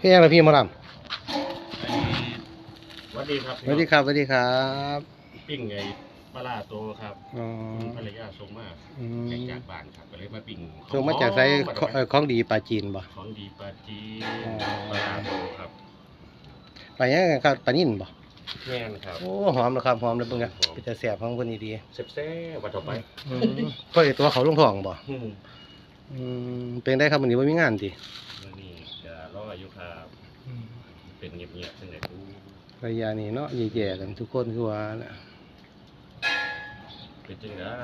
เฮ้ยอะไรพี่หมาลสวัสดีครับำสวัสดีครับสวัสดีครับปิ้งไงปลาร้าโตครับอ๋อภรรยาส่งมาอืแขกมจากบ้านครับก็เลยมาปิ้งส่งมาจากไซของเอ่อของดีปลาจีนบ่ ของดีปลาจีนอ๋อ ปลาร้าโตครับปลายังไงครับปลานิ่นบ่แม่นครับโอ้หอมนะครับหอมเลยเบิ่งอะเป็นจะแสบของคนดีเซ็บแซ่บวัดต่อไปๆอืมก็ไอตัวเขาลงท้องบ่อืมอืมเป็นได้ครับวันนี้ว่ามีงานติ วันนี้จะรออายุครับ เป็นเงียบๆจังไหนดูระยะนี้เนาะแย่ๆกันทุกคนคือว่าน่ะเป็นจังได้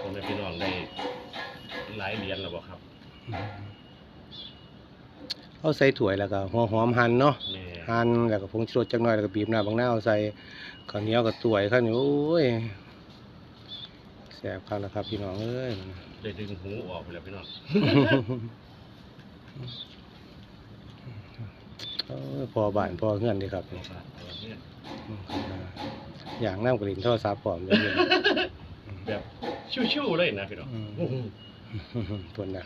ผมเป็นพี่น้องได้หลายเหรียญแล้วบ่ครับอืมเอาใส่ถ้วยแล้วก็หัวหอมหั่นเนาะแม่หั่นแล้วก็ผงชูรสจักหน่อยแล้วก็บีบน้ำบางหน้าวใส่ข้าวเหนียวกับถ้วยข้าวเหนียวโอ้ยแซ่บครับแล้วครับพี่น้องเอ้ย ได้ดึงหูออกไปแล้วพี่น้องเออ พอบ้านพอเงื่อนดีครับเอาครับเอาเนี่ยอืมอย่างน้ำกระดิ่งโทรศัพท์พร้อมเลยแบบชิวๆเลยนะพี่น้องอืมเพิ่นน่ะ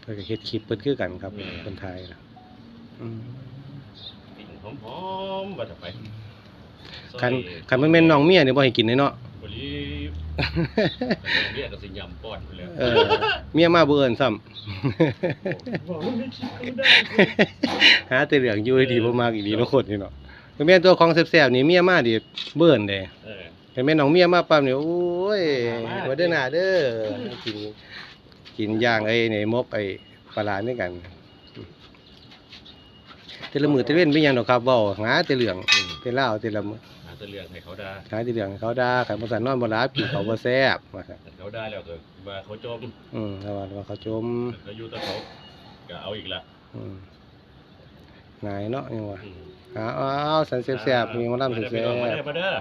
เพิ่นก็เฮ็ดคลิปเพิ่นคือกันครับแม่คนไทยน่ะอืมปิ้งหอมๆวัดต่อไปคันคันมันแม่นน้องเมียนี่บ่ให้กินเลยเนาะบรีบ เรียกกับสิยำป้อนไปเลยเออเมียมาบ่เอิ้นซ้ำบอกว่าไม่คิดก็ได้หาแต่เรื่องอยู่ดีบ่มากอีหลีเนาะคนนี่เนาะแม่นตัวของแซ่บๆนี่เมียมาดิเบิ่นเด้เออเห็นแม่น้องเมียมาปั๊บนี่โอ้ยมาเด้อหน้าเด้อกินกินย่างไอ้นี่มกไอ้ปลาร้าด้วยกันแต่ละมื้อแต่ละเว้นเป็นหยังดอกครับเว้าหาแต่เรื่องเป็นเล่าวแต่ละมื้อ แตะเรื่องให้เขาได้หาแต่เรื่องให้เขาด่าขันบ่สันนอนบ่หลับกินข้าวบ่แซ่บว่าซั่นเขาได้แล้วก็มาเขาจมอืมแล้วว่าว่าเขาจมก็อยู่แตะเขาก็เอาอีกละอืมนายเนาะยังว่าอืมหาเอาสันแซ่บๆมีหมาลำมาแซ่เด้อพี่น้องมาเด้อบมาเด้อ